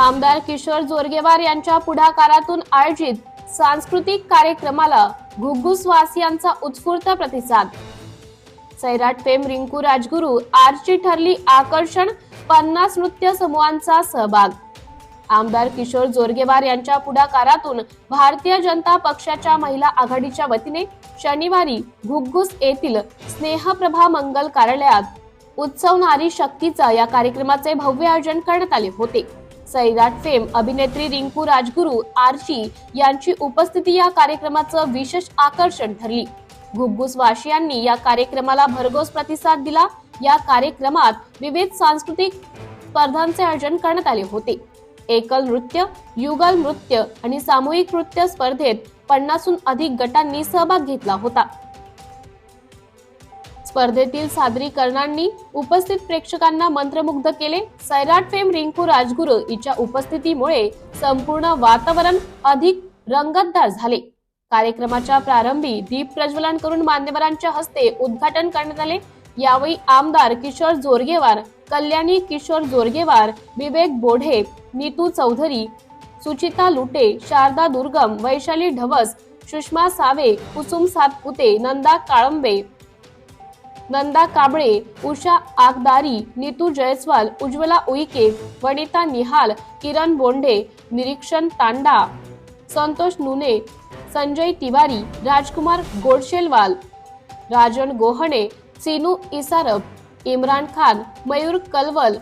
आमदार किशोर जोरगेवार यांच्या पुढाकारातून आयोजित सांस्कृतिक कार्यक्रमाला घुग्गुस वासियांचा उत्स्फूर्त प्रतिसाद. सैराट फेम रिंकू राजगुरू आजची ठरली आकर्षण पन्नास नृत्य समूहांचा सहभाग. आमदार किशोर जोरगेवार यांच्या पुढाकारातून भारतीय जनता पक्षाच्या महिला आघाडीच्या वतीने शनिवारी घुग्गुस येथील स्नेहप्रभा मंगल कार्यालयात उत्सव नारी शक्तीचा या कार्यक्रमाचे भव्य आयोजन करण्यात आले होते. सैराट फेम अभिनेत्री रिंकू राजगुरू आरची यांची उपस्थिती या कार्यक्रमाचं विशेष आकर्षण ठरली. घुग्गुस वाशियांनी या कार्यक्रमाला भरघोस प्रतिसाद दिला. या कार्यक्रमात विविध सांस्कृतिक स्पर्धांचे आयोजन करण्यात आले होते. एकल नृत्य युगल नृत्य आणि सामूहिक नृत्य स्पर्धेत पन्नासहून अधिक गटांनी सहभाग घेतला होता. स्पर्धेतील सादरीकरणांनी उपस्थित प्रेक्षकांना मंत्रमुग्ध केले. सैराट फेम रिंकू राजगुरू हिच्या उपस्थितीमुळे संपूर्ण वातावरण अधिक रंगतदार झाले. कार्यक्रमाच्या प्रारंभी दीप प्रज्वलन करून मान्यवरांच्या हस्ते उद्घाटन करण्यात आले. यावेळी आमदार किशोर जोरगेवार कल्याणी किशोर जोरगेवार विवेक बोढे नीतू चौधरी सुचिता लुटे शारदा दुर्गम वैशाली ढवस सुषमा सावे कुसुम सातपुते नंदा काळंबे नंदा कांबळे उषा आगदारी नीतू जयस्वाल उज्ज्वला उईके वनिता निहाल किरण बोंडे निरीक्षण तांडा संतोष नुने संजय तिवारी राजकुमार गोडशेलवाल राजन गोहणे सिनू इसारप इम्रान खान मयूर कलवल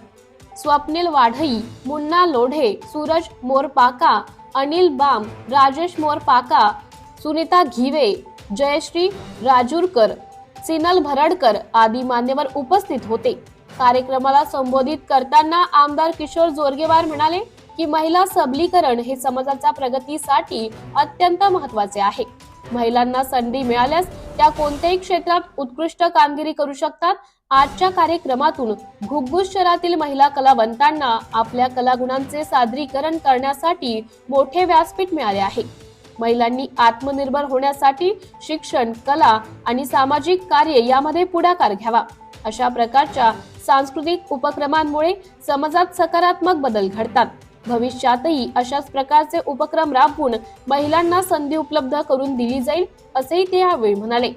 स्वप्नील वाढई मुन्ना लोढे सूरज मोरपाका अनिल बाम राजेश मोरपाका सुनीता घिवे जयश्री राजूरकर. सिनल भरडकर आदी मान्यवर उपस्थित होते. कार्यक्रमाला संबोधित करताना आमदार किशोर जोरगेवार म्हणाले की महिला सबलीकरण हे समाजाच्या प्रगतीसाठी अत्यंत महत्त्वाचे आहे. महिलांना संधी मिळाल्यास त्या कोणत्याही क्षेत्रात उत्कृष्ट कामगिरी करू शकतात. आजच्या कार्यक्रमातून घुग्गुस शहरातील महिला कलावंतांना आपल्या कलागुणांचे सादरीकरण करण्यासाठी मोठे व्यासपीठ मिळाले आहे. महिलांनी आत्मनिर्भर होण्यासाठी शिक्षण कला आणि सामाजिक कार्य यामध्ये पुढाकार घ्यावा. अशा प्रकारच्या सांस्कृतिक उपक्रमांमुळे समाजात सकारात्मक बदल घडतात. भविष्यातही अशाच प्रकारचे उपक्रम राबवून महिलांना संधी उपलब्ध करून दिली जाईल असेही ते यावेळी म्हणाले.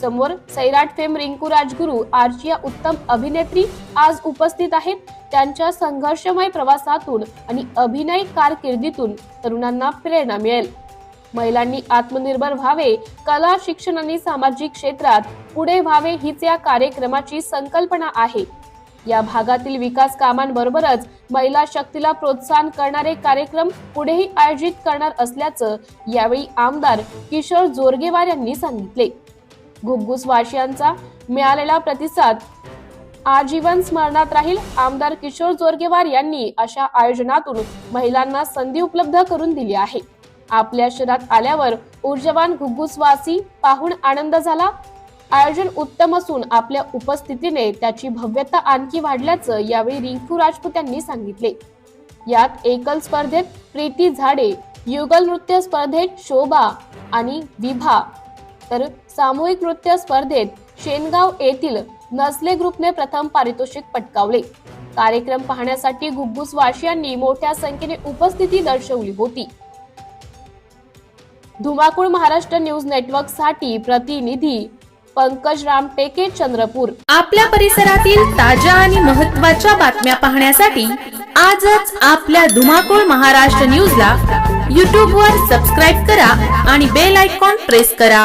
समोर सैराट फेम रिंकू राजगुरू आर्चिया उत्तम अभिनेत्री आज उपस्थित आहेत. त्यांच्या संघर्षमय प्रवासातून आणि अभिनय कारकिर्दीतून तरुणांना प्रेरणा मिळेल. महिलांनी आत्मनिर्भर व्हावे कला शिक्षण आणि सामाजिक क्षेत्रात पुढे व्हावे हीच या कार्यक्रमाची संकल्पना आहे. या भागातील विकास कामांबरोबरच महिला शक्तीला प्रोत्साहन करणारे कार्यक्रम पुढेही आयोजित करणार असल्याचं यावेळी आमदार किशोर जोरगेवार यांनी सांगितले. घुग्गुस वाशियांचा मिळालेला प्रतिसाद आजीवन स्मरणात राहील आमदार किशोर जोरगेवार यांनी अशा आयोजनातून महिलांना संधी उपलब्ध करून दिली आहे. आपल्या शहरात आल्यावर ऊर्जवान घुग्गुसवासी पाहून आनंद झाला. आयोजन उत्तम असून आपल्या उपस्थितीने त्याची भव्यता आणखी वाढल्याचं यावेळी रिंकू राजपूत यांनी सांगितले. यात एकल स्पर्धेत प्रीती झाडे युगल नृत्य स्पर्धेत शोभा आणि विभा. तर सामूहिक नृत्य स्पर्धेत शेनगाव येथील नसले ग्रुपने प्रथम पारितोषिक पटकावले. कार्यक्रम पाहण्यासाठी घुग्गुस वाशियांनी मोठ्या संख्येने उपस्थिती दर्शवली होती. धुमाकूळ महाराष्ट्र न्यूज नेटवर्कसाठी प्रतिनिधी पंकज रामटेके चंद्रपूर. आपल्या परिसरातील ताज्या आणि महत्त्वाच्या बातम्या पाहण्यासाठी आजच आपल्या धुमाकूळ महाराष्ट्र न्यूजला यूट्यूबवर सबस्क्राईब करा आणि बेल आयकॉन प्रेस करा.